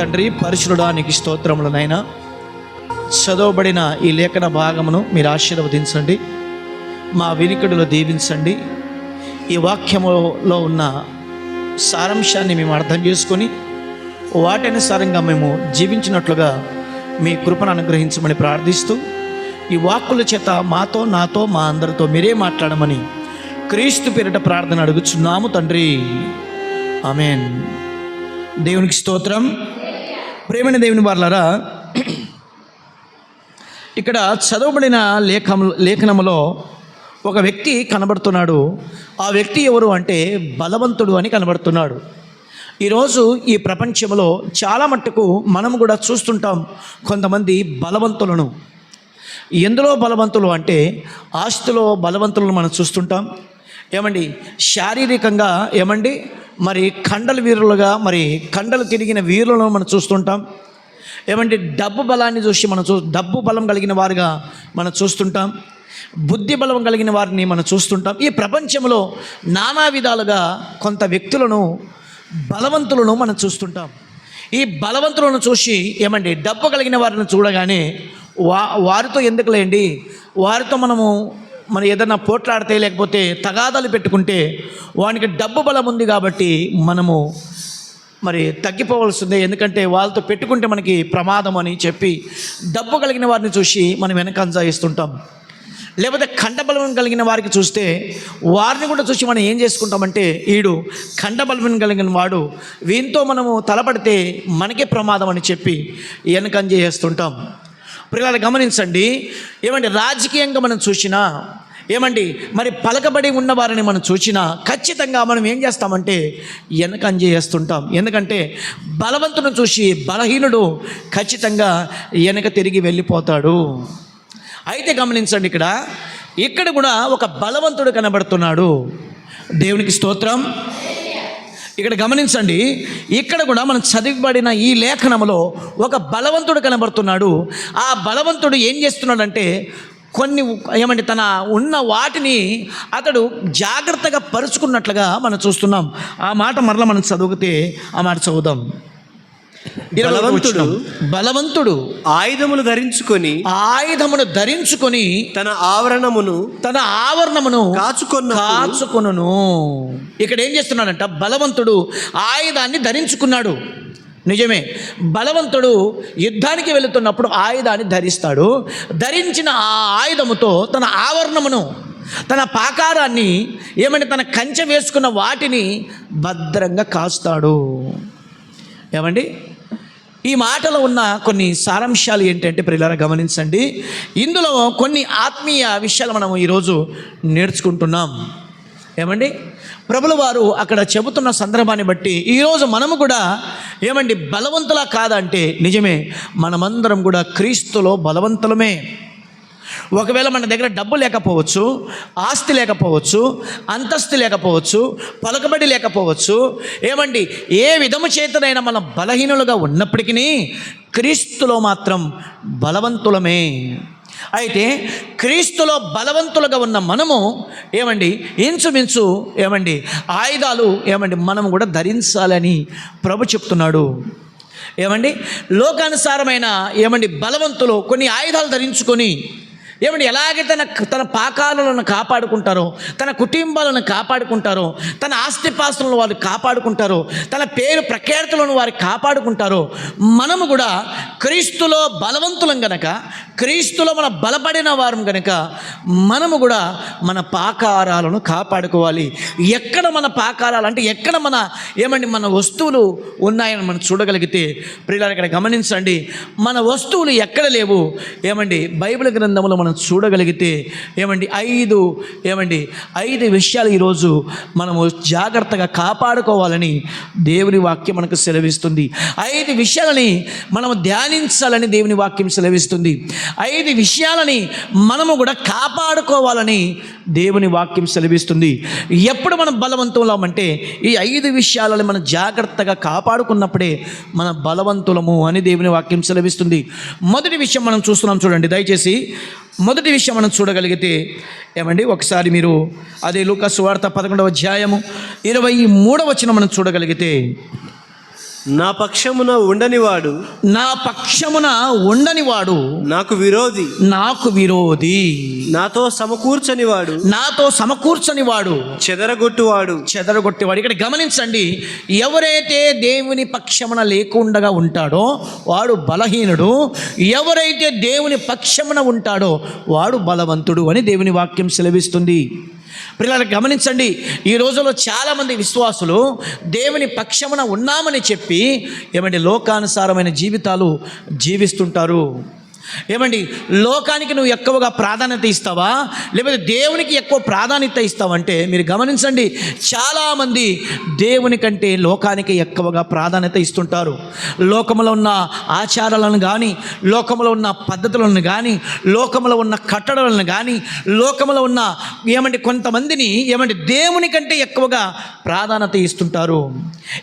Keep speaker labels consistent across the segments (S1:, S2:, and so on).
S1: తండ్రి పరిశుడానికి స్తోత్రములనైనా చదవబడిన ఈ లేఖన భాగమును మీరు ఆశీర్వదించండి. మా వినికిడిలో దీవించండి. ఈ వాక్యములో ఉన్న సారాంశాన్ని మేము అర్థం చేసుకొని వాటనుసారంగా మేము జీవించినట్లుగా మీ కృపను అనుగ్రహించమని ప్రార్థిస్తూ ఈ వాక్కుల చేత మాతో నాతో మా అందరితో మీరే మాట్లాడమని క్రీస్తు పేరిట ప్రార్థన అడుగుచున్నాము తండ్రి. ఆమెన్. దేవునికి స్తోత్రం. ప్రేమైన దేవుని వాళ్ళరా ఇక్కడ చదవబడిన లేఖం లేఖనములో ఒక వ్యక్తి కనబడుతున్నాడు. ఆ వ్యక్తి ఎవరు అంటే బలవంతుడు అని కనబడుతున్నాడు. ఈరోజు ఈ ప్రపంచంలో చాలా మట్టుకు మనం కూడా చూస్తుంటాం కొంతమంది బలవంతులను. ఎందులో బలవంతులు అంటే ఆస్తిలో బలవంతులను మనం చూస్తుంటాం. ఏమండి? శారీరకంగా ఏమండి? మరి కండల వీరులుగా మరి కండలు తిరిగిన వీరులను మనం చూస్తుంటాం. ఏమంటే డబ్బు బలాన్ని చూసి మనం చూ డబ్బు బలం కలిగిన వారుగా మనం చూస్తుంటాం. బుద్ధి బలం కలిగిన వారిని మనం చూస్తుంటాం. ఈ ప్రపంచంలో నానా విధాలుగా కొంత వ్యక్తులను బలవంతులను మనం చూస్తుంటాం. ఈ బలవంతులను చూసి ఏమండి డబ్బు కలిగిన వారిని చూడగానే వా వారితో ఎందుకులేండి? వారితో మనము మనం ఏదైనా పోట్లాడితే లేకపోతే తగాదాలు పెట్టుకుంటే వానికి డబ్బు బలం ఉంది కాబట్టి మనము మరి తగ్గిపోవలసిందే. ఎందుకంటే వాళ్ళతో పెట్టుకుంటే మనకి ప్రమాదం అని చెప్పి డబ్బు కలిగిన వారిని చూసి మనం వెనక అంజాయిస్తుంటాం. లేకపోతే ఖండబలం కలిగిన వారికి చూస్తే వారిని కూడా చూసి మనం ఏం చేసుకుంటామంటే ఈడు ఖండబలం కలిగిన వాడు వీంతో మనము తలపడితే మనకే ప్రమాదం అని చెప్పి వెనకంజేస్తుంటాం పిల్లలు గమనించండి. ఏమండి రాజకీయంగా మనం చూసినా ఏమండి మరి పలకబడి ఉన్నవారిని మనం చూసినా ఖచ్చితంగా మనం ఏం చేస్తామంటే వెనక చేస్తుంటాం ఎందుకంటే బలవంతుని చూసి బలహీనుడు ఖచ్చితంగా వెనక తిరిగి వెళ్ళిపోతాడు. అయితే గమనించండి ఇక్కడ ఇక్కడ కూడా ఒక బలవంతుడు కనబడుతున్నాడు. దేవునికి స్తోత్రం. ఇక్కడ గమనించండి ఇక్కడ కూడా మనం చదివబడిన ఈ లేఖనములో ఒక బలవంతుడు కనబడుతున్నాడు. ఆ బలవంతుడు ఏం చేస్తున్నాడంటే కొన్ని ఏమంటే తన ఉన్న వాటిని అతడు జాగ్రత్తగా పరుచుకున్నట్లుగా మనం చూస్తున్నాం. ఆ మాట మరలా మనం చదివితే ఆ మాట చదువుదాం.
S2: బలవంతుడు.
S1: బలవంతుడు
S2: ఆయుధములు ధరించుకొని
S1: ఆయుధమును ధరించుకొని
S2: తన ఆవరణమును
S1: తన ఆవరణమును
S2: కాచుకొన్న
S1: కాచుకొనును. ఇక్కడ ఏం చేస్తున్నాడంట? బలవంతుడు ఆయుధాన్ని ధరించుకున్నాడు. నిజమే. బలవంతుడు యుద్ధానికి వెళుతున్నప్పుడు ఆయుధాన్ని ధరిస్తాడు. ధరించిన ఆ ఆయుధముతో తన ఆవరణమును తన పాకారాన్ని ఏమంటే తన కంచె వేసుకున్న వాటిని భద్రంగా కాస్తాడు. ఏమండి? ఈ మాటలో ఉన్న కొన్ని సారాంశాలు ఏంటంటే ప్రియులారా గమనించండి. ఇందులో కొన్ని ఆత్మీయ విషయాలు మనం ఈరోజు నేర్చుకుంటున్నాం. ఏమండి? ప్రభుల వారు అక్కడ చెబుతున్న సందర్భాన్ని బట్టి ఈరోజు మనము కూడా ఏమండి బలవంతులా కాదంటే నిజమే మనమందరం కూడా క్రీస్తులో బలవంతులమే. ఒకవేళ మన దగ్గర డబ్బు లేకపోవచ్చు ఆస్తి లేకపోవచ్చు అంతస్తు లేకపోవచ్చు పలకబడి లేకపోవచ్చు ఏమండి ఏ విధము చేతనైనా మనం బలహీనులుగా ఉన్నప్పటికీ క్రీస్తులో మాత్రం బలవంతులమే. అయితే క్రీస్తులో బలవంతులుగా ఉన్న మనము ఏమండి ఇంచుమించు ఏమండి ఆయుధాలు ఏమండి మనం కూడా ధరించాలని ప్రభు చెప్తున్నాడు. ఏమండి లోకానుసారమైన ఏమండి బలవంతులు కొన్ని ఆయుధాలు ధరించుకొని ఏమండి ఎలాగే తన తన పాకాలను కాపాడుకుంటారో తన కుటుంబాలను కాపాడుకుంటారో తన ఆస్తిపాస్తులను వారు కాపాడుకుంటారో తన పేరు ప్రఖ్యాతులను వారు కాపాడుకుంటారో మనము కూడా క్రీస్తులో బలవంతులం గనక క్రీస్తులో మన బలపడిన వారం గనక మనము కూడా మన పాకారాలను కాపాడుకోవాలి. ఎక్కడ మన పాకారాలు అంటే ఎక్కడ మన ఏమండి మన వస్తువులు ఉన్నాయని మనం చూడగలిగితే ప్రియులారు ఇక్కడ గమనించండి మన వస్తువులు ఎక్కడ లేవు? ఏమండి బైబిల్ గ్రంథంలో మనం చూడగలిగితే ఏమండి ఐదు ఏమండి ఐదు విషయాలు ఈరోజు మనము జాగ్రత్తగా కాపాడుకోవాలని దేవుని వాక్యం మనకు సెలవిస్తుంది. ఐదు విషయాలని మనము ధ్యానించాలని దేవుని వాక్యం సెలవిస్తుంది. ఐదు విషయాలని మనము కూడా కాపాడుకోవాలని దేవుని వాక్యం సెలవిస్తుంది. ఎప్పుడు మనం బలవంతులమంటే ఈ ఐదు విషయాలను మనం జాగ్రత్తగా కాపాడుకున్నప్పుడే మన బలవంతులము అని దేవుని వాక్యం సెలవిస్తుంది. మొదటి విషయం మనం చూస్తున్నాం చూడండి దయచేసి మొదటి విషయం మనం చూడగలిగితే ఏమండి? ఒకసారి మీరు అదే లూకా సువార్త పదకొండవ అధ్యాయము ఇరవై మూడవ వచ్చిన మనం చూడగలిగితే
S2: నా పక్షమున ఉండనివాడు.
S1: నా పక్షమున ఉండని వాడు
S2: నాకు విరోధి.
S1: నాకు విరోధి.
S2: నాతో సమకూర్చనివాడు.
S1: నాతో సమకూర్చని వాడు
S2: చెదరగొట్టువాడు.
S1: చెదరగొట్టేవాడు. ఇక్కడ గమనించండి ఎవరైతే దేవుని పక్షమున లేకుండా ఉంటాడో వాడు బలహీనుడు. ఎవరైతే దేవుని పక్షమున ఉంటాడో వాడు బలవంతుడు అని దేవుని వాక్యం సెలవిస్తుంది. పిల్లలు గమనించండి ఈ రోజుల్లో చాలామంది విశ్వాసులు దేవుని పక్షమున ఉన్నామని చెప్పి ఏమంటే లోకానుసారమైన జీవితాలు జీవిస్తుంటారు. ఏమండి లోకానికి నువ్వు ఎక్కువగా ప్రాధాన్యత ఇస్తావా? లేకపోతే దేవునికి ఎక్కువ ప్రాధాన్యత ఇస్తావంటే మీరు గమనించండి చాలామంది దేవుని కంటే లోకానికి ఎక్కువగా ప్రాధాన్యత ఇస్తుంటారు. లోకంలో ఉన్న ఆచారాలను కానీ లోకంలో ఉన్న పద్ధతులను కానీ లోకంలో ఉన్న కట్టడలను కానీ లోకంలో ఉన్న ఏమంటే కొంతమందిని ఏమంటే దేవుని కంటే ఎక్కువగా ప్రాధాన్యత ఇస్తుంటారు.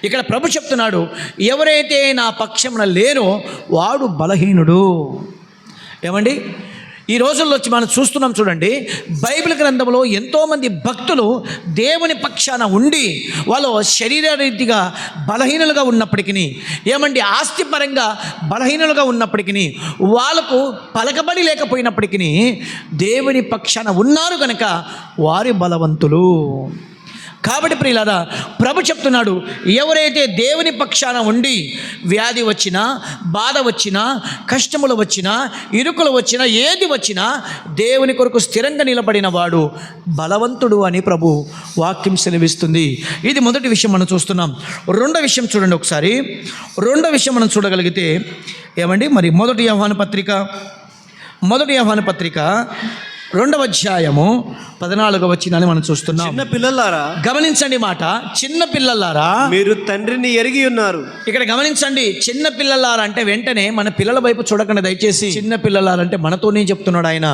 S1: ఇక్కడ ప్రభు చెప్తున్నాడు ఎవరైతే నా పక్షమున లేరో వాడు బలహీనుడు. ఏమండి? ఈ రోజుల్లో వచ్చి మనం చూస్తున్నాం చూడండి బైబిల్ గ్రంథంలో ఎంతోమంది భక్తులు దేవుని పక్షాన ఉండి వాళ్ళు శరీర రీతిగా బలహీనులుగా ఉన్నప్పటికీ ఏమండి ఆస్తిపరంగా బలహీనులుగా ఉన్నప్పటికీ వాళ్ళకు పలకబడి లేకపోయినప్పటికీ దేవుని పక్షాన ఉన్నారు కనుక వారి బలవంతులు. కాబట్టి ప్రియులారా ప్రభు చెప్తున్నాడు ఎవరైతే దేవుని పక్షాన ఉండి వ్యాధి వచ్చినా బాధ వచ్చినా కష్టములు వచ్చినా ఇరుకులు వచ్చినా ఏది వచ్చినా దేవుని కొరకు స్థిరంగా నిలబడిన వాడు బలవంతుడు అని ప్రభు వాక్యం సెలవిస్తుంది. ఇది మొదటి విషయం మనం చూస్తున్నాం. రెండో విషయం చూడండి ఒకసారి. రెండో విషయం మనం చూడగలిగితే ఏమండి? మరి మొదటి ఆహ్వాన పత్రిక మొదటి ఆహ్వాన పత్రిక రెండవ అధ్యాయము పద్నాలుగవ వచ్చిందని మనం చూస్తున్నాం.
S2: చిన్న పిల్లలారా
S1: గమనించండి మాట. చిన్న పిల్లలారా
S2: మీరు తండ్రిని ఎరిగి ఉన్నారు.
S1: ఇక్కడ గమనించండి చిన్న పిల్లలారా అంటే వెంటనే మన పిల్లల వైపు చూడకండి దయచేసి. చిన్న పిల్లలారా అంటే మనతోనే చెప్తున్నాడు ఆయన.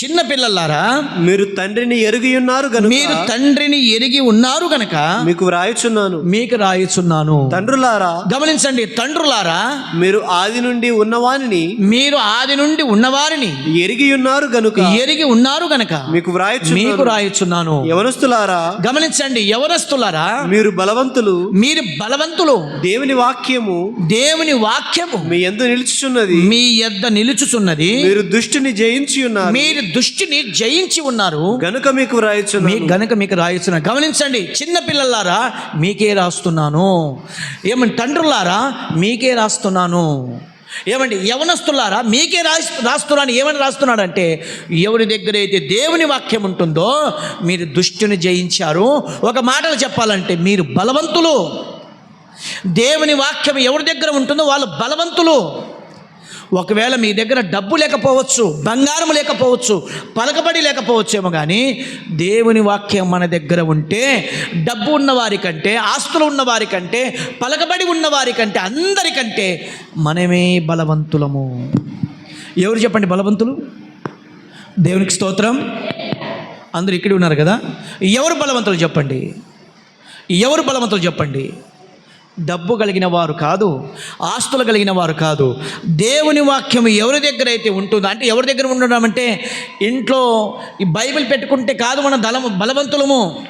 S1: చిన్న పిల్లలారా
S2: మీరు తండ్రిని ఎరిగి ఉన్నారు
S1: మీరు తండ్రిని ఎరిగి ఉన్నారు గనక
S2: మీకు వ్రాయుచున్నాను.
S1: మీకు రాయిచున్నాను
S2: తండ్రులారా
S1: గమనించండి తండ్రులారా
S2: మీరు ఆది నుండి ఉన్నవానిని
S1: మీరు ఆది నుండి ఉన్నవారిని
S2: ఎరిగి ఉన్నారు గనుక
S1: ఎరిగి ఉన్నారు గనక
S2: మీకు వ్రాయుచున్నాను.
S1: మీకు రాయిచున్నాను.
S2: యవనస్తులారా
S1: గమనించండి ఎవరస్తులారా
S2: మీరు బలవంతులు.
S1: మీరు బలవంతులు.
S2: దేవుని వాక్యము
S1: దేవుని వాక్యము
S2: మీ ఎందు నిలుచుచున్నది.
S1: మీ యొద్ద నిలుచుచున్నది.
S2: మీరు దుష్టిని జయించి ఉన్నారు.
S1: మీరు దృష్టిని జయించి ఉన్నారు.
S2: గనుక మీకు
S1: మీ
S2: వ్రాయుచున్నాను
S1: గనుక మీకు రాయిస్తున్నా గమనించండి చిన్న పిల్లలారా మీకే రాస్తున్నాను. ఏమండి తండ్రులారా మీకే రాస్తున్నాను. ఏమండి యవనస్తులారా మీకే రాసి రాస్తున్నాను ఏమని రాస్తున్నాడంటే ఎవరి దగ్గర అయితే దేవుని వాక్యం ఉంటుందో మీరు దుష్టుని జయించారు. ఒక మాటలు చెప్పాలంటే మీరు బలవంతులు. దేవుని వాక్యం ఎవరి దగ్గర ఉంటుందో వాళ్ళు బలవంతులు. ఒకవేళ మీ దగ్గర డబ్బు లేకపోవచ్చు బంగారం లేకపోవచ్చు పలకబడి లేకపోవచ్చేమో కానీ దేవుని వాక్యం మన దగ్గర ఉంటే డబ్బు ఉన్నవారి కంటే ఆస్తులు ఉన్నవారి కంటే పలకబడి ఉన్నవారి కంటే అందరికంటే మనమే బలవంతులము. ఎవరు చెప్పండి బలవంతులు? దేవునికి స్తోత్రం. అందరూ ఇక్కడే ఉన్నారు కదా? ఎవరు బలవంతులు చెప్పండి? ఎవరు బలవంతులు చెప్పండి? డబ్బు కలిగిన వారు కాదు ఆస్తులు కలిగిన వారు కాదు. దేవుని వాక్యం ఎవరి దగ్గర అయితే ఉంటుందో అంటే ఎవరి దగ్గర ఉండడం అంటే ఇంట్లో ఈ బైబిల్ పెట్టుకుంటే కాదు మన దళము బలవంతులము.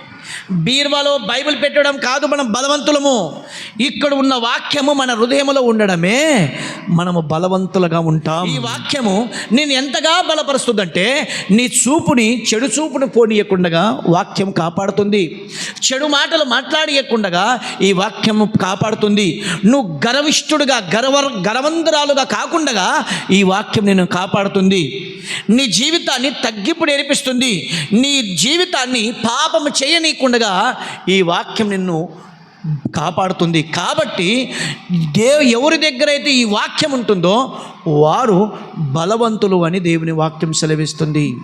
S1: బీర్వాలో బైబిల్ పెట్టడం కాదు మనం బలవంతులము. ఇక్కడ ఉన్న వాక్యము మన హృదయములో ఉండడమే మనము బలవంతులుగా ఉంటాం. ఈ వాక్యము నేను ఎంతగా బలపరుస్తుందంటే నీ చూపుని చెడు చూపుని పోనీయకుండగా వాక్యం కాపాడుతుంది. చెడు మాటలు మాట్లాడియకుండగా ఈ వాక్యము కాపాడుతుంది. నువ్వు గర్విష్ఠుడుగా గర్వ గర్వంధరాలుగా కాకుండా ఈ వాక్యం నేను కాపాడుతుంది. నీ జీవితాన్ని తగ్గింపు నేర్పిస్తుంది. నీ జీవితాన్ని పాపము చేయనీయకుండగా ఈ వాక్యం నిన్ను కాపాడుతుంది. కాబట్టి దేవు ఎవరి దగ్గర అయితే ఈ వాక్యం ఉంటుందో వారు బలవంతులు అని దేవుని వాక్యం సెలవిస్తుంది.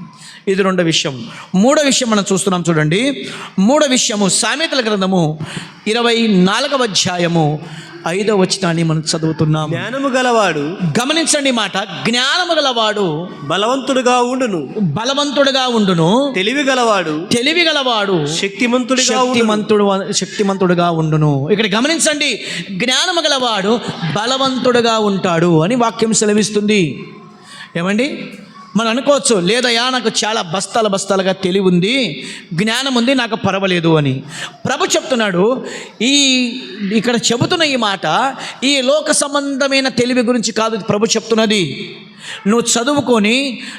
S1: ఇది రెండో విషయం. మూడో విషయం మనం చూస్తున్నాం చూడండి. మూడో విషయము సామెతల గ్రంథము ఇరవై నాలుగవ అధ్యాయము ఐదో వచనాన్ని మనం చదువుతున్నాం
S2: జ్ఞానము గలవాడు
S1: గమనించండి మాట. జ్ఞానము గలవాడు
S2: బలవంతుడుగా ఉండును.
S1: బలవంతుడుగా ఉండును.
S2: తెలివి గలవాడు
S1: తెలివి గలవాడు
S2: శక్తిమంతుడిగా ఉండును.
S1: శక్తిమంతుడు శక్తిమంతుడుగా ఉండును. ఇక్కడ గమనించండి. జ్ఞానము గలవాడు బలవంతుడుగా ఉంటాడు అని వాక్యం సెలవిస్తుంది. ఏమండి? మనం అనుకోవచ్చు లేదయా నాకు చాలా బస్తాల బస్తాలుగా తెలివి ఉంది జ్ఞానం ఉంది నాకు పర్వాలేదు అని. ప్రభు చెప్తున్నాడు ఈ ఇక్కడ చెబుతున్న ఈ మాట ఈ లోక సంబంధమైన తెలివి గురించి కాదు ప్రభు చెప్తున్నది. నువ్వు చదువుకొని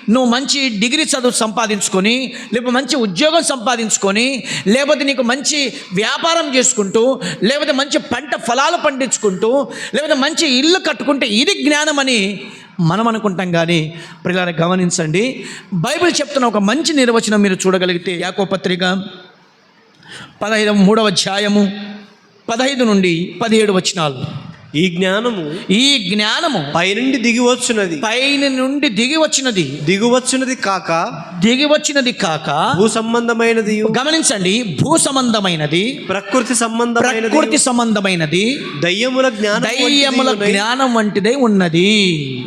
S1: నువ్వు మంచి డిగ్రీ చదువు సంపాదించుకొని లేకపోతే మంచి ఉద్యోగం సంపాదించుకొని లేకపోతే నీకు మంచి వ్యాపారం చేసుకుంటూ లేకపోతే మంచి పంట ఫలాలు పండించుకుంటూ లేకపోతే మంచి ఇల్లు కట్టుకుంటే ఇది జ్ఞానం అని మనం అనుకుంటాం కానీ పిల్లలు గమనించండి. బైబిల్ చెప్తున్న ఒక మంచి నిర్వచనం మీరు చూడగలిగితే యాకో పత్రిక పదహైదు మూడవ అధ్యాయము పదహైదు నుండి పదిహేడు వచనాలు.
S2: ఈ జ్ఞానము
S1: ఈ జ్ఞానము
S2: పైనుండి దిగి వచ్చున్నది
S1: పైన నుండి దిగి వచ్చినది
S2: దిగువచ్చున్నది కాక
S1: దిగి వచ్చినది కాక
S2: భూ సంబంధమైనది.
S1: గమనించండి భూ సంబంధమైనది.
S2: ప్రకృతి సంబంధమైనది.
S1: ప్రకృతి సంబంధమైనది.
S2: దయ్యముల జ్ఞానం
S1: దయ్యముల జ్ఞానం వంటిదే ఉన్నది.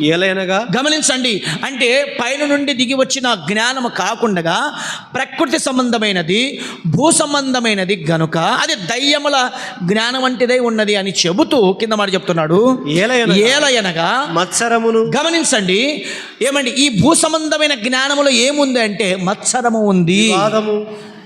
S2: ఏలైనగా
S1: గమనించండి అంటే పైన నుండి దిగి వచ్చిన జ్ఞానము కాకుండా ప్రకృతి సంబంధమైనది భూ సంబంధమైనది గనుక అది దయ్యముల జ్ఞానం వంటిదే ఉన్నది అని చెబుతూ కింద మాట చెప్తున్నాడు?
S2: ఏలయనగా. మత్సరమును.
S1: గమనించండి. ఏమండి ఈ భూ సంబంధమైన జ్ఞానములో ఏముంది అంటే మత్సరము ఉంది.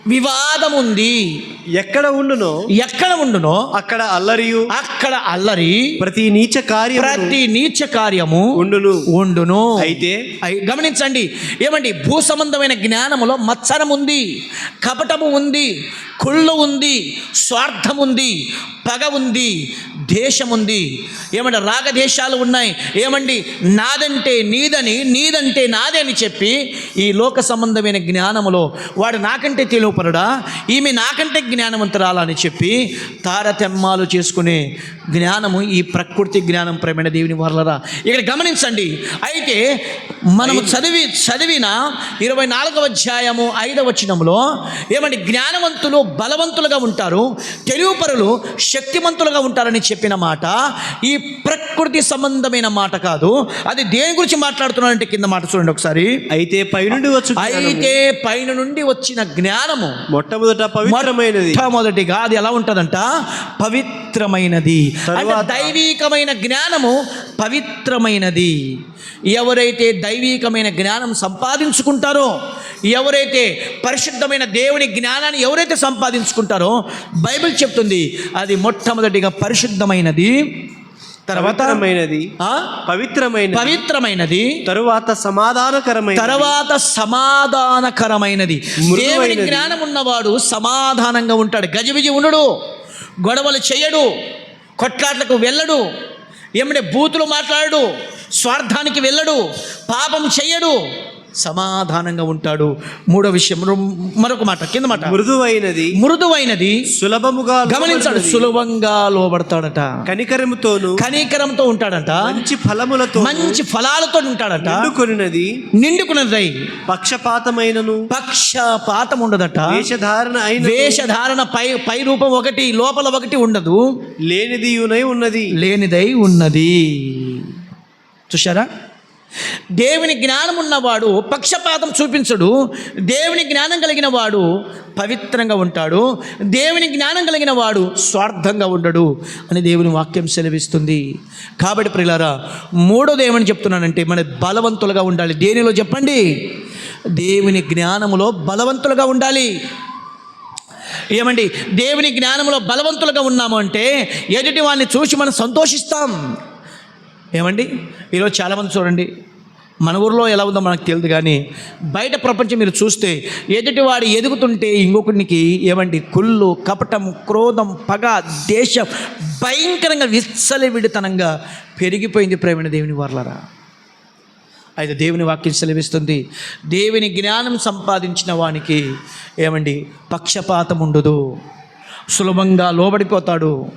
S1: వివాదం ఉంది
S2: ఎక్కడ ఉండునో
S1: ఎక్కడ ఉండునో
S2: అక్కడ అల్లరియు
S1: అక్కడ అల్లరి
S2: ప్రతి నీచ కార్యము
S1: ప్రతి నీచ కార్యము
S2: ఉండును.
S1: ఉండును.
S2: అయితే
S1: అయి- గమనించండి ఏమండి భూ సంబంధమైన జ్ఞానములో మత్సరం ఉంది కపటము ఉంది కుళ్ళు ఉంది స్వార్థం ఉంది పగ ఉంది దేశం ఉంది ఏమంటే రాగదేశాలు ఉన్నాయి. ఏమండి నాదంటే నీదని నీదంటే నాదే అని చెప్పి ఈ లోక సంబంధమైన జ్ఞానములో వాడు నాకంటే పరుడా ఈమె నాకంటే జ్ఞానవంతురాలా అని చెప్పి తారతమ్మాలు చేసుకునే జ్ఞానము ఈ ప్రకృతి జ్ఞానం ప్రేమైన దేవుని వర్లరా. ఇక్కడ గమనించండి. అయితే మనము చదివి చదివిన ఇరవై నాలుగవ అధ్యాయము ఐదవ వచనంలో ఏమండి జ్ఞానవంతులు బలవంతులుగా ఉంటారు తెలుగుపరులు శక్తిమంతులుగా ఉంటారని చెప్పిన మాట ఈ ప్రకృతి సంబంధమైన మాట కాదు. అది దేని గురించి మాట్లాడుతున్నారంటే కింద మాట చూడండి ఒకసారి.
S2: అయితే పైనుండి వచ్చు
S1: అయితే పైన నుండి వచ్చిన జ్ఞానము
S2: మొట్టమొదట పవిత్రమైనది.
S1: మొట్టమొదటిగా అది ఎలా ఉంటుందంట? పవిత్రమైనది. అంటే దైవీకమైన జ్ఞానము పవిత్రమైనది. ఎవరైతే దైవీకమైన జ్ఞానం సంపాదించుకుంటారో ఎవరైతే పరిశుద్ధమైన దేవుని జ్ఞానాన్ని ఎవరైతే సంపాదించుకుంటారో బైబిల్ చెప్తుంది అది మొట్టమొదటిగా పరిశుద్ధమైనది. తర్వాత?
S2: పవిత్రమైనది.
S1: ఆ?
S2: పవిత్రమైనది.
S1: పవిత్రమైనది.
S2: తరువాత సమాధానకరమైన
S1: తర్వాత సమాధానకరమైనది. దేవుని జ్ఞానం ఉన్నవాడు సమాధానంగా ఉంటాడు. గజిబిజి ఉండడు గొడవలు చేయడు కొట్లాట్లకు వెళ్ళడు ఏమంటే బూతులు మాట్లాడు స్వార్థానికి వెళ్ళడు పాపం చెయ్యడు. సమాధానంగా ఉంటాడు. మూడో విషయం మరొక మాట కింద మాట.
S2: మృదువైనది
S1: మృదువైనది
S2: సులభముగా
S1: గమనించాడు. సులభంగా లోబడతాడట.
S2: కనికరముతోను
S1: కనీకరంతో ఉంటాడంట.
S2: మంచి ఫలములతో
S1: మంచి ఫలాలతో ఉంటాడట.
S2: నిండుకొనినది
S1: నిండుకున్నదై.
S2: పక్షపాతమైనను
S1: పక్షపాతం ఉండదట
S2: వేషధారణ అయిన
S1: వేషధారణ పై పై రూపం ఒకటి లోపల ఒకటి ఉండదు.
S2: లేనిదియునై ఉన్నది.
S1: లేనిదై ఉన్నది. చూశారా? దేవుని జ్ఞానం ఉన్నవాడు పక్షపాతం చూపించడు. దేవుని జ్ఞానం కలిగిన వాడు పవిత్రంగా ఉంటాడు. దేవుని జ్ఞానం కలిగిన వాడు స్వార్థంగా ఉండడు అని దేవుని వాక్యం సెలవిస్తుంది. కాబట్టి ప్రిలారా మూడోది ఏమని చెప్తున్నానంటే మన బలవంతులుగా ఉండాలి. దేనిలో చెప్పండి? దేవుని జ్ఞానములో బలవంతులుగా ఉండాలి. ఏమండి? దేవుని జ్ఞానంలో బలవంతులుగా ఉన్నాము అంటే ఎదుటి వాడిని చూసి మనం సంతోషిస్తాం. ఏమండి? ఈరోజు చాలామంది చూడండి మన ఊర్లో ఎలా ఉందో మనకు తెలియదు కానీ బయట ప్రపంచం మీరు చూస్తే ఎదుటివాడు ఎదుగుతుంటే ఇంకొకరికి ఏమండి కుళ్ళు కపటం క్రోధం పగ దేశం భయంకరంగా విచ్చలవిడితనంగా పెరిగిపోయింది ప్రేమైన దేవుని వర్లరా. అయితే దేవుని వాక్యం సెలవిస్తుంది దేవుని జ్ఞానం సంపాదించిన వానికి ఏమండి పక్షపాతం ఉండదు. సులభంగా లోబడిపోతాడు.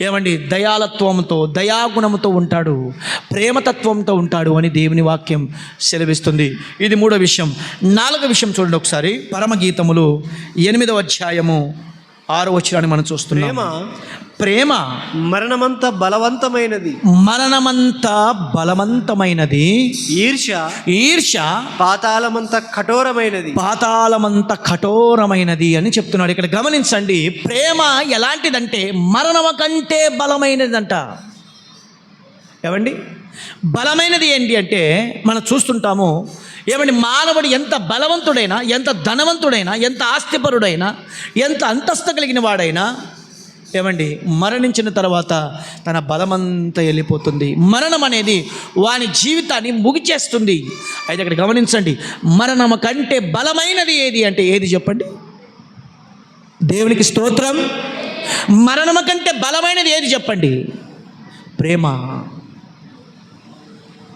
S1: ఏమండి? దయాలత్వంతో దయాగుణంతో ఉంటాడు. ప్రేమతత్వంతో ఉంటాడు అని దేవుని వాక్యం సెలవిస్తుంది. ఇది మూడో విషయం. నాలుగో విషయం చూడండి ఒకసారి. పరమగీతములు ఎనిమిదవ అధ్యాయము ఆరో వచ్చినాన్ని మనం చూస్తున్నాం.
S2: ప్రేమ మరణమంత బలవంతమైనది.
S1: మరణమంతా బలవంతమైనది.
S2: ఈర్ష
S1: ఈర్ష
S2: పాతాళమంత కఠోరమైనది.
S1: పాతాళమంత కఠోరమైనది అని చెప్తున్నాడు. ఇక్కడ గమనించండి ప్రేమ ఎలాంటిదంటే మరణం కంటే బలమైనదంట. ఏమండి? బలమైనది ఏంటి అంటే మనం చూస్తుంటాము ఏమండి మానవుడు ఎంత బలవంతుడైనా ఎంత ధనవంతుడైనా ఎంత ఆస్తిపరుడైనా ఎంత అంతస్తు కలిగిన వాడైనా ఏమండి? మరణించిన తర్వాత తన బలమంతా వెళ్ళిపోతుంది. మరణం అనేది వాని జీవితాన్ని ముగిచేస్తుంది. అయితే అక్కడ గమనించండి. మరణం కంటే బలమైనది ఏది అంటే ఏది చెప్పండి? దేవునికి స్తోత్రం. మరణం కంటే బలమైనది ఏది చెప్పండి? ప్రేమ.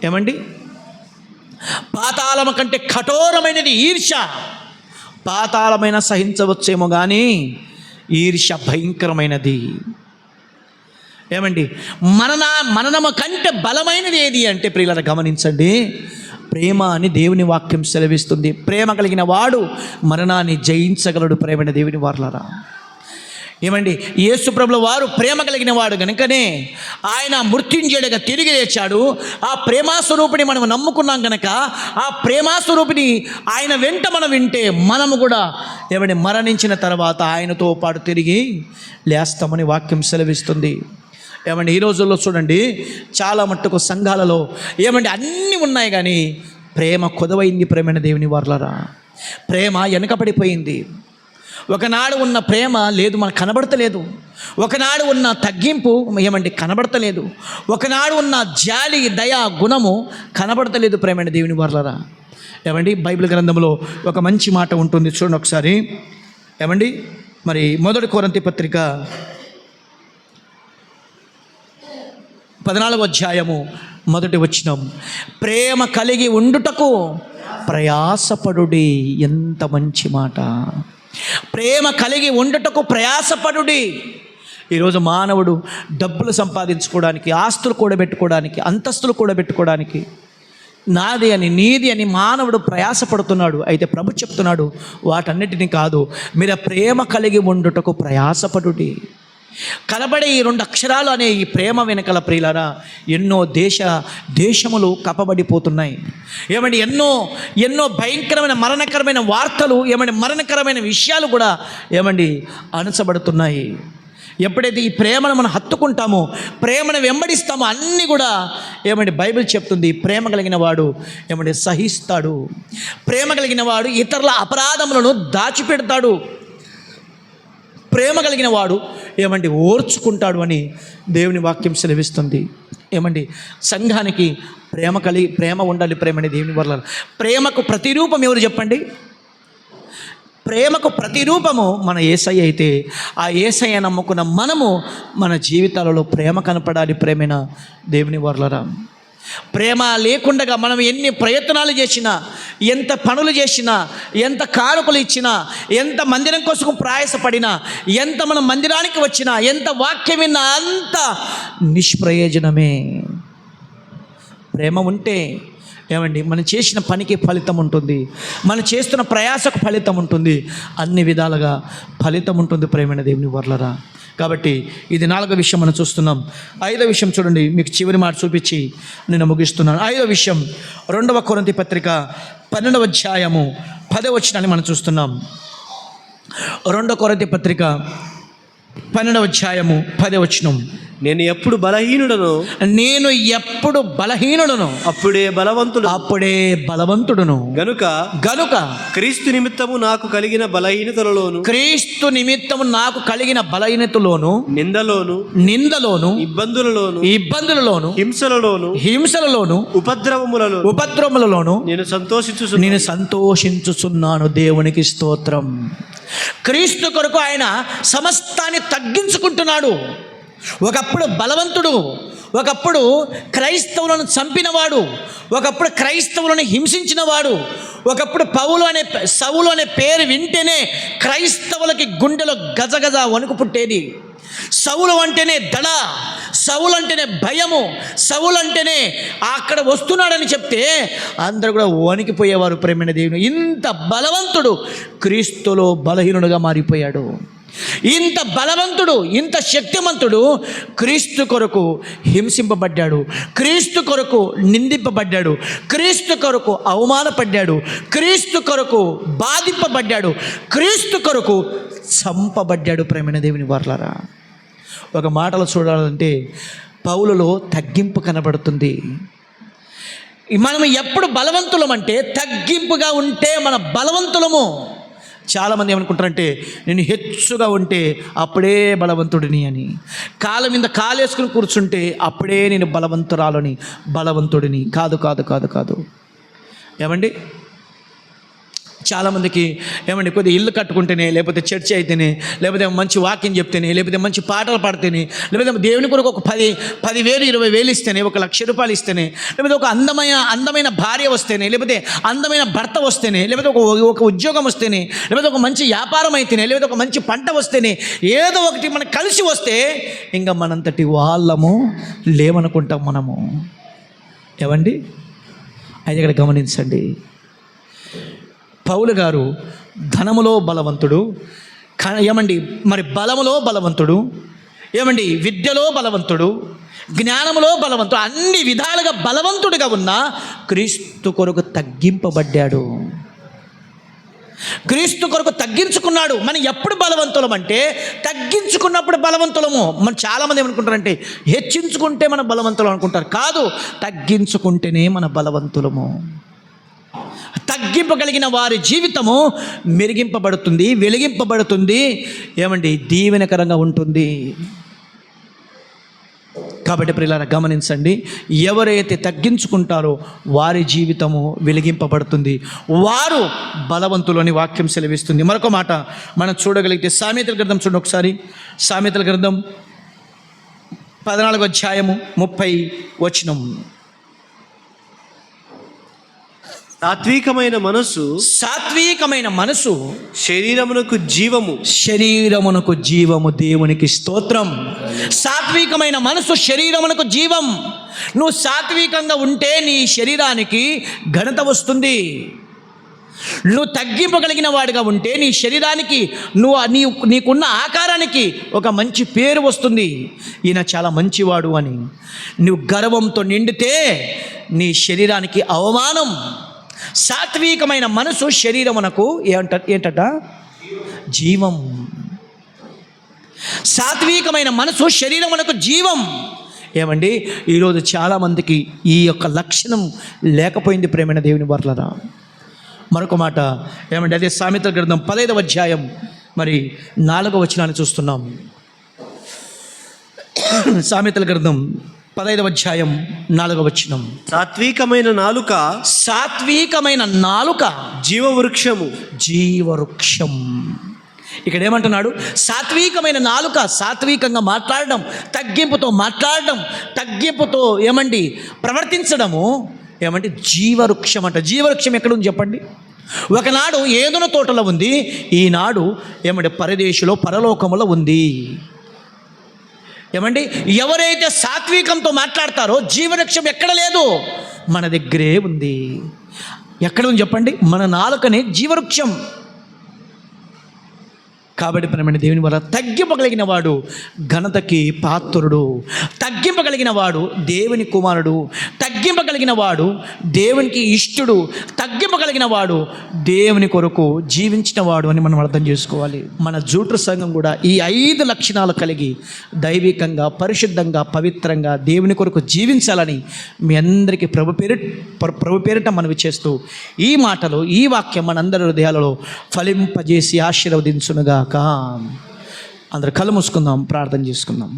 S1: ఏమండి? పాతాళం కంటే కఠోరమైనది ఈర్ష పాతాళమైన సహించవచ్చేమో కానీ ఈర్ష భయంకరమైనది. ఏమండి? మరణ మరణము కంటే బలమైనది ఏది అంటే ప్రియుల గమనించండి. ప్రేమ అని దేవుని వాక్యం సెలవిస్తుంది. ప్రేమ కలిగిన వాడు మరణాన్ని జయించగలడు ప్రేమైన దేవుని వార్లరా. ఏమండి? యేసుప్రభుల వారు ప్రేమ కలిగిన వాడు కనుకనే ఆయన మృత్యుంజయుడిగా తిరిగి లేచాడు. ఆ ప్రేమాస్వరూపిణి మనం నమ్ముకున్నాం కనుక ఆ ప్రేమాస్వరూపిణి ఆయన వెంట మనం వింటే మనము కూడా ఏమండి మరణించిన తర్వాత ఆయనతో పాటు తిరిగి లేస్తామని వాక్యం సెలవిస్తుంది. ఏమండి ఈ రోజుల్లో చూడండి చాలా మట్టుకు సంఘాలలో ఏమండి అన్నీ ఉన్నాయి కానీ ప్రేమ కొదవైంది ప్రేమైన దేవుని వర్లరా. ప్రేమ వెనకబడిపోయింది. ఒకనాడు ఉన్న ప్రేమ లేదు మనకు కనబడతలేదు. ఒకనాడు ఉన్న తగ్గింపు ఏమండి కనబడతలేదు. ఒకనాడు ఉన్న జాలి దయ గుణము కనబడతలేదు ప్రేమైన దేవుని వర్లరా. ఏమండి బైబిల్ గ్రంథంలో ఒక మంచి మాట ఉంటుంది చూడండి ఒకసారి. ఏమండి మరి మొదటి కోరంతి పత్రిక పద్నాలుగో అధ్యాయము మొదటి వచనం. ప్రేమ కలిగి ఉండుటకు ప్రయాసపడుడి ఎంత మంచి మాట. ప్రేమ కలిగి ఉండటకు ప్రయాసపడుడి. ఈరోజు మానవుడు డబ్బులు సంపాదించుకోవడానికి ఆస్తులు కూడబెట్టుకోవడానికి అంతస్తులు కూడబెట్టుకోవడానికి నాది అని నీది అని మానవుడు ప్రయాసపడుతున్నాడు. అయితే ప్రభు చెప్తున్నాడు వాటన్నిటిని కాదు మీరు ప్రేమ కలిగి ఉండుటకు ప్రయాసపడుడి. కలబడే ఈ రెండు అక్షరాలు అనే ఈ ప్రేమ వెనకల ప్రియులరా ఎన్నో దేశ దేశములు కప్పబడిపోతున్నాయి. ఏమండి ఎన్నో ఎన్నో భయంకరమైన మరణకరమైన వార్తలు ఏమండి మరణకరమైన విషయాలు కూడా ఏమండి అణచబడుతున్నాయి. ఎప్పుడైతే ఈ ప్రేమను మనం హత్తుకుంటామో ప్రేమను వెంబడిస్తామో అన్నీ కూడా ఏమండి బైబిల్ చెప్తుంది ప్రేమ కలిగిన వాడు ఏమండి సహిస్తాడు. ప్రేమ కలిగిన వాడు ఇతరుల అపరాధములను దాచిపెడతాడు. ప్రేమ కలిగిన వాడు ఏమండి ఓర్చుకుంటాడు అని దేవుని వాక్యం సెలవిస్తుంది. ఏమండి? సంఘానికి ప్రేమ కలిగి ప్రేమ ఉండాలి ప్రేమని దేవుని వల్ల. ప్రేమకు ప్రతిరూపం ఎవరు చెప్పండి? ప్రేమకు ప్రతిరూపము మన ఏసై అయితే ఆ ఏసయ్య నమ్ముకున్న మనము మన జీవితాలలో ప్రేమ కనపడాలి ప్రేమైన దేవుని వర్లరా ప్రేమ లేకుండా మనం ఎన్ని ప్రయత్నాలు చేసినా ఎంత పనులు చేసినా ఎంత కానుకలు ఇచ్చినా ఎంత మందిరం కోసం ప్రయాసపడినా ఎంత మనం మందిరానికి వచ్చినా ఎంత వాక్యం విన్నా అంత నిష్ప్రయోజనమే. ప్రేమ ఉంటే ఏమండి మనం చేసిన పనికి ఫలితం ఉంటుంది. మనం చేస్తున్న ప్రయాసకు ఫలితం ఉంటుంది. అన్ని విధాలుగా ఫలితం ఉంటుంది ప్రేమైన దేవుని వర్లరా. కాబట్టి ఇది నాలుగో విషయం మనం చూస్తున్నాం. ఐదో విషయం చూడండి మీకు చివరి మాట చూపించి నేను ముగిస్తున్నాను. ఐదో విషయం రెండవ కొరంతి పత్రిక పన్నెండవ అధ్యాయము పదవచనాన్ని మనం చూస్తున్నాం. రెండవ కొరంతి పత్రిక పన్నెండవ అధ్యాయము పదవ వచనం.
S2: నేను ఎప్పుడు బలహీనుడను?
S1: నేను ఎప్పుడు బలహీనుడును?
S2: అప్పుడే బలవంతుడు.
S1: అప్పుడే బలవంతుడును.
S2: గనుక
S1: గనుక
S2: క్రీస్తు నిమిత్తము నాకు కలిగిన బలహీనతలలోను
S1: క్రీస్తు నిమిత్తము నాకు కలిగిన బలహీనతలోను
S2: నిందలోను
S1: నిందలోను
S2: ఇబ్బందులలోను
S1: ఇబ్బందులలోను
S2: హింసలలోను
S1: హింసలలోను
S2: ఉపద్రవములలో
S1: ఉపద్రవములలోను
S2: నేను సంతోషించు
S1: నేను సంతోషించుచున్నాను దేవునికి స్తోత్రం. క్రీస్తు కొరకు ఆయన సమస్తాన్ని తగ్గించుకుంటున్నాడు. ఒకప్పుడు బలవంతుడు ఒకప్పుడు క్రైస్తవులను చంపినవాడు ఒకప్పుడు క్రైస్తవులను హింసించినవాడు ఒకప్పుడు పౌలు అనే సవులు అనే పేరు వింటేనే క్రైస్తవులకి గుండెలో గజగజ వణుకు పుట్టేది. సవులు అంటేనే దడ సవులంటేనే భయము సవులంటేనే అక్కడ వస్తున్నాడని చెప్తే అందరూ కూడా వణికిపోయేవారు ప్రేమైన దేవుని. ఇంత బలవంతుడు క్రీస్తులో బలహీనుడుగా మారిపోయాడు. ఇంత బలవంతుడు ఇంత శక్తిమంతుడు క్రీస్తు కొరకు హింసింపబడ్డాడు క్రీస్తు కొరకు నిందింపబడ్డాడు క్రీస్తు కొరకు అవమానపడ్డాడు క్రీస్తు కొరకు బాధింపబడ్డాడు క్రీస్తు కొరకు చంపబడ్డాడు ప్రేమైన దేవుని వర్లరా. ఒక మాటలో చూడాలంటే పౌలులో తగ్గింపు కనబడుతుంది. మనం ఎప్పుడు బలవంతులం అంటే తగ్గింపుగా ఉంటే మన బలవంతులము. చాలామంది ఏమనుకుంటారంటే నేను హెచ్చుగా ఉంటే అప్పుడే బలవంతుడిని అని. కాళ్ళ మీద కాలేసుకుని కూర్చుంటే అప్పుడే నేను బలవంతురాలని బలవంతుడిని. కాదు కాదు కాదు కాదు. ఏమండి? చాలామందికి ఏమండి కొద్దిగా ఇల్లు కట్టుకుంటేనే లేకపోతే చర్చ్ అయితేనే లేకపోతే మంచి వాక్యం చెప్తేనే లేకపోతే మంచి పాటలు పాడితేనే లేకపోతే దేవుని కొరకు ఒక పది పదివేలు ఇరవై వేలు ఇస్తేనే ఒక లక్ష రూపాయలు ఇస్తేనే లేకపోతే ఒక అందమైన అందమైన భార్య వస్తేనే లేకపోతే అందమైన భర్త వస్తేనే లేకపోతే ఒక ఒక ఉద్యోగం వస్తేనే లేకపోతే ఒక మంచి వ్యాపారం అయితేనే లేకపోతే ఒక మంచి పంట వస్తేనే ఏదో ఒకటి మనకు కలిసి వస్తే ఇంకా మనంతటి వాళ్ళము లేవనుకుంటాం మనము. ఏమండి అది ఇక్కడ గమనించండి. పౌలు గారు ధనములో బలవంతుడు. క- ఏమండి? మరి బలములో బలవంతుడు ఏమండి? విద్యలో బలవంతుడు జ్ఞానములో బలవంతుడు అన్ని విధాలుగా బలవంతుడిగా ఉన్న క్రీస్తు కొరకు తగ్గింపబడ్డాడు. క్రీస్తు కొరకు తగ్గించుకున్నాడు. మనం ఎప్పుడు బలవంతులం అంటే తగ్గించుకున్నప్పుడు బలవంతులము. మనం చాలామంది ఏమనుకుంటారంటే హెచ్చించుకుంటే మన బలవంతులం అనుకుంటారు. కాదు తగ్గించుకుంటేనే మన బలవంతులము. తగ్గింపగలిగిన వారి జీవితము మెరిగింపబడుతుంది వెలిగింపబడుతుంది. ఏమండి? దీవెనకరంగా ఉంటుంది. కాబట్టి ప్రియులారా గమనించండి. ఎవరైతే తగ్గించుకుంటారో వారి జీవితము వెలిగింపబడుతుంది. వారు బలవంతులని వాక్యం సెలవిస్తుంది. మరొక మాట మనం చూడగలిగితే సామెతల గ్రంథం చూడండి ఒకసారి. సామెతల గ్రంథం పద్నాలుగు అధ్యాయము ముప్పై వచనం.
S2: సాత్వికమైన మనస్సు
S1: సాత్వికమైన మనసు
S2: శరీరమునకు జీవము.
S1: శరీరమునకు జీవము దేవునికి స్తోత్రం. సాత్వికమైన మనసు శరీరమునకు జీవం. నువ్వు సాత్వికంగా ఉంటే నీ శరీరానికి ఘనత వస్తుంది. నువ్వు తగ్గింపగలిగిన వాడిగా ఉంటే నీ శరీరానికి నువ్వు నీ నీకున్న ఆకారానికి ఒక మంచి పేరు వస్తుంది. ఈయన చాలా మంచివాడు అని. నువ్వు గర్వంతో నిండితే నీ శరీరానికి అవమానం. సాత్వికమైన మనసు శరీరమునకు ఏంట ఏంటట? జీవం. సాత్వికమైన మనసు శరీరమునకు జీవం. ఏమండి? ఈరోజు చాలామందికి ఈ యొక్క లక్షణం లేకపోయింది ప్రేమైన దేవుని వర్లరా. మరొక మాట ఏమంటే అదే సామెత గ్రంథం పదైదవ అధ్యాయం మరి నాలుగవ వచనాన్ని చూస్తున్నాం. సామెతల గ్రంథం పదైదవ అధ్యాయం నాలుగవ వచనం.
S2: సాత్వికమైన నాలుక
S1: సాత్వికమైన నాలుక
S2: జీవవృక్షము.
S1: జీవవృక్షం. ఇక్కడ ఏమంటున్నాడు సాత్వికమైన నాలుక సాత్వికంగా మాట్లాడడం తగ్గింపుతో మాట్లాడడం తగ్గింపుతో ఏమండి ప్రవర్తించడము ఏమంటే జీవవృక్షం అంట. జీవవృక్షం ఎక్కడ ఉంది చెప్పండి? ఒకనాడు ఏదున తోటలో ఉంది ఈనాడు ఏమంటే పరదేశంలో పరలోకములో ఉంది. ఏమండి? ఎవరైతే సాత్వికంతో మాట్లాడతారో జీవవృక్షం ఎక్కడ లేదు? మన దగ్గరే ఉంది. ఎక్కడ ఉంది చెప్పండి? మన నాలుకనే జీవవృక్షం కాబట్టి ప్రేమైన దేవుని వల్ల తగ్గింపగలిగిన వాడు ఘనతకి పాత్రుడు. తగ్గింపగలిగిన వాడు దేవుని కుమారుడు. తగ్గింపగలిగిన వాడు దేవునికి ఇష్టుడు. తగ్గింపగలిగిన వాడు దేవుని కొరకు జీవించిన వాడు అని మనం అర్థం చేసుకోవాలి. మన జూట్రు సంఘం కూడా ఈ ఐదు లక్షణాలు కలిగి దైవికంగా పరిశుద్ధంగా పవిత్రంగా దేవుని కొరకు జీవించాలని మీ అందరికీ ప్రభు పేరు ప్ర- ప్రభు పేరిట మనవి చేస్తూ ఈ మాటలు ఈ వాక్యం మనందరి హృదయాలలో ఫలింపజేసి ఆశీర్వదించునుగా. గాక అందరు కళ్ళు మూసుకుందాం ప్రార్థన చేసుకుందాం.